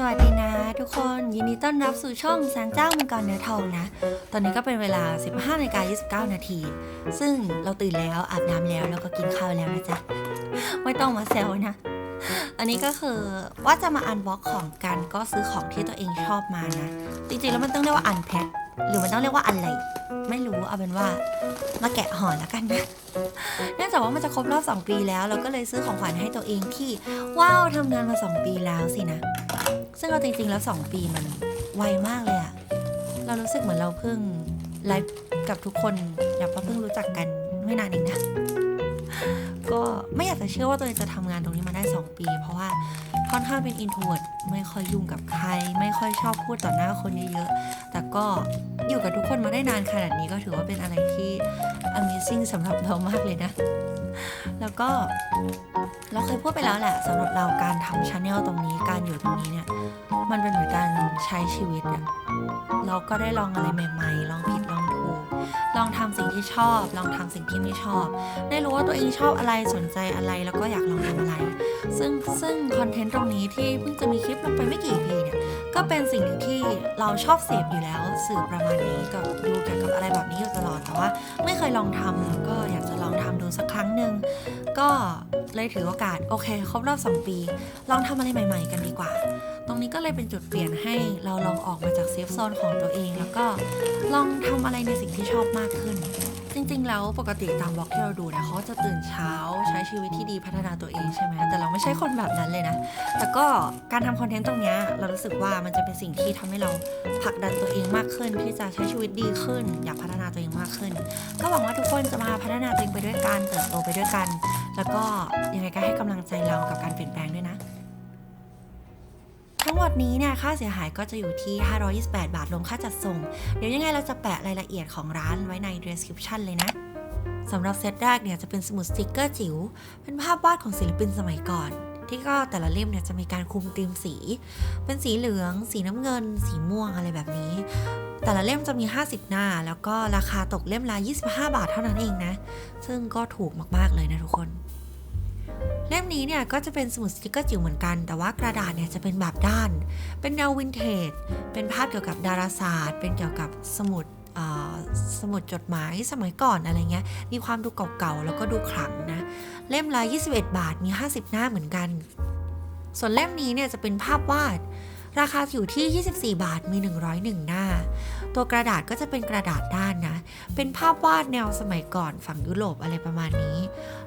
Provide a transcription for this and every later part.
สวัสดีนะทุกคนยินดีต้อนรับสู่ช่องแสนเจ้ามังกรเนื้อทองนะ ตอนนี้ก็เป็นเวลา 15นาฬิกา29 นาที ซึ่งเราตื่นแล้วอาบน้ำแล้วแล้วก็กินข้าวแล้วนะจ๊ะ ไม่ต้องมาแซวนะ อันนี้ก็คือว่าจะมาอันบ็อกของกันก็ซื้อของที่ตัวเองชอบมานะ จริงๆแล้วมันต้องเรียกว่าอันแพ็คหรือมันต้องเรียกว่าอะไร ไม่รู้เอาเป็นว่ามาแกะห่อแล้วกันนะเนื่องจากว่ามันจะครบรอบ 2 ปีแล้ว เราก็เลยซื้อของขวัญให้ตัวเองที่ว้าวทำงานมา 2 ปีแล้วสินะ ซึ่งเอาจริงๆแล้ว 2 ปีมันไวมากเลยอะเรารู้สึกเหมือนเราเพิ่งไลฟ์กับทุกคนแบบว่าเพิ่งรู้จักกันไม่นานเองนะก็ไม่อยากจะเชื่อว่าตัวเองจะทำงานตรงนี้มาได้ 2 ปี เพราะว่าค่อนข้างเป็นอินโทรดไม่ค่อยยุ่งกับใคร ไม่ค่อยชอบพูดต่อหน้าคนเยอะๆแต่ก็ อยู่กับทุกคนมาได้นานขนาดนี้ก็ถือว่าเป็นอะไรที่ Amazing สำหรับเรามากเลยนะ แล้วก็เราเคยพูดไปแล้วแหละสำหรับเราการทำชาแนลตรงนี้การอยู่ตรงนี้เนี่ย มันเป็นเหมือนการใช้ชีวิตอะเราก็ได้ลองอะไรใหม่ ๆ ลองผิดลองถูก ลองทำสิ่งที่ชอบ ลองทำสิ่งที่ไม่ชอบ ได้รู้ว่าตัวเองชอบอะไรสนใจอะไรแล้วก็อยากลองทำอะไร ซึ่งซึ่งคอนเทนต์ตรงนี้ที่เพิ่งจะมีคลิปลงไปไม่กี่พีเนี่ย ก็เป็นสิ่งหนึ่งที่เราชอบเสพอยู่แล้วสื่อประมาณนี้กับดูเกี่ยวกับอะไรแบบนี้อยู่ตลอดแต่ว่า ไม่เคยลองทำแล้วก็อยากจะลองทำดูสักครั้งหนึ่งก็เลยถือโอกาสโอเค ครบรอบ 2 ปี ลองทำอะไรใหม่ ๆ กันดีกว่า ตรงนี้ก็เลยเป็นจุดเปลี่ยนให้เราลองออกมาจากเซฟโซนของตัวเอง แล้วก็ลองทำอะไรในสิ่งที่ชอบมากขึ้น จริง ๆ แล้วปกติตามบล็อกที่เราดูนี่ยเขาจะตื่นเช้าใช้ชีวิตที่ดีพัฒนาตัวเองใช่ไหมแต่เราไม่ใช่คนแบบนั้นเลยนะ แต่ก็การทำคอนเทนต์ตรงนี้เรารู้สึกว่ามันจะเป็นสิ่งที่ทำให้เราผลักดันตัวเองมากขึ้น ที่จะใช้ชีวิตดีขึ้น อยากพัฒนาตัวเองมากขึ้น ก็หวังว่าทุกคนจะมาพัฒนาตัวเองไปด้วยกันเติบโตไปด้วยกัน แล้วก็ยังไงก็ให้กำลังใจเรากับการเปลี่ยนแปลงด้วยนะ ทั้งหมดนี้เนี่ยค่าเสียหายก็จะอยู่ที่ 528 บาทรวมค่าจัดส่ง เดี๋ยวยังไงเราจะแปะรายละเอียดของร้านไว้ใน description เลยนะสำหรับเซตแรกเนี่ยจะเป็นสมุดสติกเกอร์จิ๋ว เป็นภาพวาดของศิลปินสมัยก่อน ที่ก็แต่ละเล่มเนี่ยจะมีการคุมธีมสี เป็นสีเหลือง สีน้ำเงิน สีม่วงอะไรแบบนี้ แต่ละเล่มจะมี 50 หน้า แล้วก็ราคาตกเล่มละ 25 บาทเท่านั้นเองนะ ซึ่งก็ถูกมากๆเลยนะทุกคน เล่มนี้เนี่ยก็จะเป็นสมุดสติกเกอร์จิ๋วเหมือนกัน แต่ว่ากระดาษเนี่ยจะเป็นแบบด้าน เป็นแนววินเทจ เป็นภาพเกี่ยวกับดาราศาสตร์ เป็นเกี่ยวกับสมุดสมุดจดหมายสมัยก่อนอะไรเงี้ย มีความดูเก่าๆ แล้วก็ดูขลังนะ เล่มละ21 บาท มี 50 หน้าเหมือนกัน ส่วนเล่มนี้เนี่ยจะเป็นภาพวาด ราคาอยู่ที่ 24 บาทมี 101 หน้า ตัวกระดาษก็จะเป็นกระดาษด้านนะ เป็นภาพวาดแนวสมัยก่อนฝั่งยุโรปอะไรประมาณนี้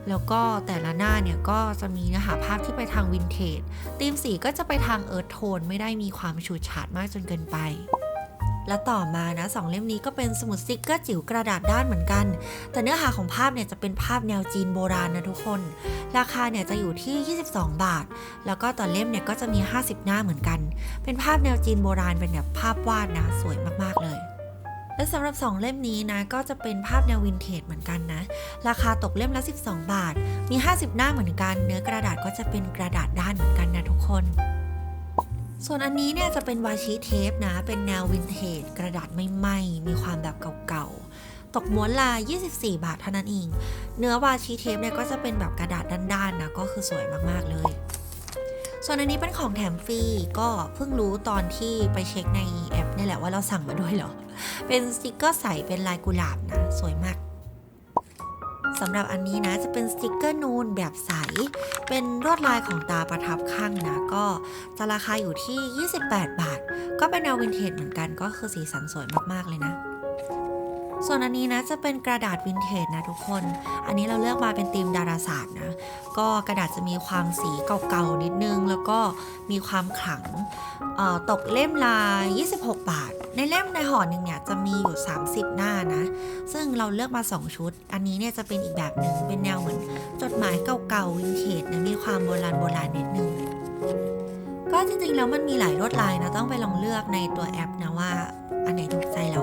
แล้วก็แต่ละหน้าเนี่ยก็จะมีเนื้อหาภาพที่ไปทางวินเทจธีมสีก็จะไปทางเอิร์ธโทนไม่ได้มีความฉูดฉาดมากจนเกินไป และต่อมานะสองเล่มนี้ก็เป็นสมุดสติกเกอร์จิ๋วกระดาษด้านเหมือนกัน แต่เนื้อหาของภาพเนี่ยจะเป็นภาพแนวจีนโบราณนะทุกคน ราคาเนี่ยจะอยู่ที่ 22 บาท แล้วก็ต่อเล่มเนี่ยก็จะมี 50 หน้าเหมือนกัน เป็นภาพแนวจีนโบราณเป็นแบบภาพวาดนะสวยมากๆเลยและสำหรับ 2 เล่มนี้นะ ก็จะเป็นภาพแนววินเทจเหมือนกันนะ ราคาตกเล่มละ 12 บาท มี 50 หน้าเหมือนกัน เนื้อกระดาษก็จะเป็นกระดาษด้านเหมือนกันนะทุกคน ส่วนอันนี้เนี่ยจะเป็นวาชิเทปนะ เป็นแนววินเทจกระดาษไม่ไหม้มีความแบบเก่าๆ ตกม้วนละ24 บาทเท่านั้นเอง เนื้อวาชิเทปเนี่ยก็จะเป็นแบบกระดาษด้านๆนะ ก็คือสวยมากๆเลย ส่วนอันนี้เป็นของแถมฟรีก็เพิ่งรู้ตอนที่ไปเช็คในแอปนี่แหละว่าเราสั่งมาด้วยเหรอ เป็นสติกเกอร์ใสเป็นลายกุหลาบนะ สวยมาก สำหรับอันนี้นะจะเป็นสติกเกอร์นูนแบบใส เป็นลวดลายของตาประทับข้างนะก็จะราคาอยู่ที่ 28 บาท ก็เป็นแนววินเทจเหมือนกันก็คือสีสันสวยมากๆเลยนะ ส่วนอันนี้นะจะเป็นกระดาษวินเทจนะทุกคน อันนี้เราเลือกมาเป็นธีมดาราศาสตร์นะ ก็กระดาษจะมีความสีเก่าๆนิดนึง แล้วก็มีความขลังตกเล่มละ26 บาท ในเล่มในห่อหนึ่งเนี่ยจะมีอยู่ 30 หน้านะ ซึ่งเราเลือกมา 2 ชุด อันนี้เนี่ยจะเป็นอีกแบบหนึ่งเป็นแนวเหมือนจดหมายเก่าๆวินเทจนะมีความโบราณโบราณนิดนึงก็จริงๆแล้วมันมีหลายลวดลายนะต้องไปลองเลือกในตัวแอปนะว่าอันไหนถูกใจเรา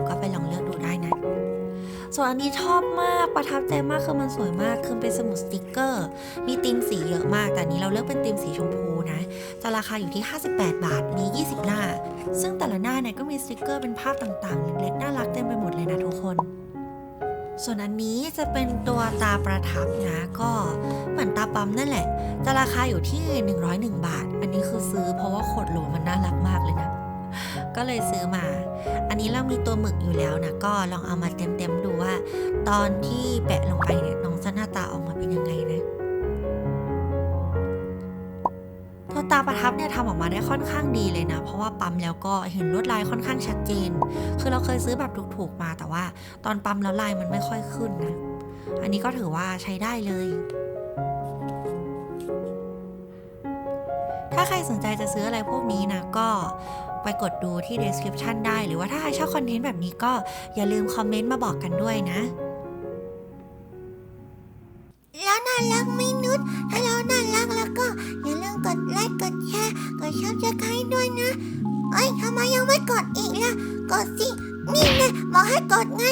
ส่วนอันนี้ชอบมากประทับใจมากคือมันสวยมากคือเป็นสมุดสติกเกอร์ มีธีมสีเยอะมาก แต่นี้เราเลือกเป็นธีมสีชมพูนะจะราคาอยู่ที่ 58 บาทมี 20 หน้า ซึ่งแต่ละหน้าเนี่ยก็มีสติกเกอร์เป็นภาพต่างๆ เล็กๆน่ารักเต็มไปหมดเลยนะทุกคน ส่วนอันนี้จะเป็นตัวตาประทับนะก็เหมือนตาปั๊มนั่นแหละ จะราคาอยู่ที่ 101 บาท อันนี้คือซื้อเพราะว่าขดหลวมันน่ารักมากเลยนะ ก็เลยซื้อมา อันนี้เรามีตัวหมึกอยู่แล้วนะก็ลองเอามาเต็มๆดูว่า ตอนที่แปะลงไปเนี่ยน้องจะหน้าตาออกมาเป็นยังไงนะตัวตาประทับเนี่ยทำออกมาได้ค่อนข้างดีเลยนะ เพราะว่าปั๊มแล้วก็เห็นลวดลายค่อนข้างชัดเจน คือเราเคยซื้อแบบถูกๆมาแต่ว่า ตอนปั๊มแล้วลายมันไม่ค่อยขึ้นนะ อันนี้ก็ถือว่าใช้ได้เลย ถ้าใครสนใจจะซื้ออะไรพวกนี้นะ ก็ ไปกดดูที่ description ได้ หรือว่าถ้าใครชอบคอนเทนต์แบบนี้ก็อย่าลืมคอมเมนต์มาบอกกันด้วยนะ แล้วน่ารักไหมนุชถ้าเราน่ารักแล้วก็ อย่าลืมกดไลค์กดแชร์กดชอบจะใครด้วยนะเอ้ยทำไมยังไม่กดอีกล่ะ กดสิ นี่ไงบอกให้กดไง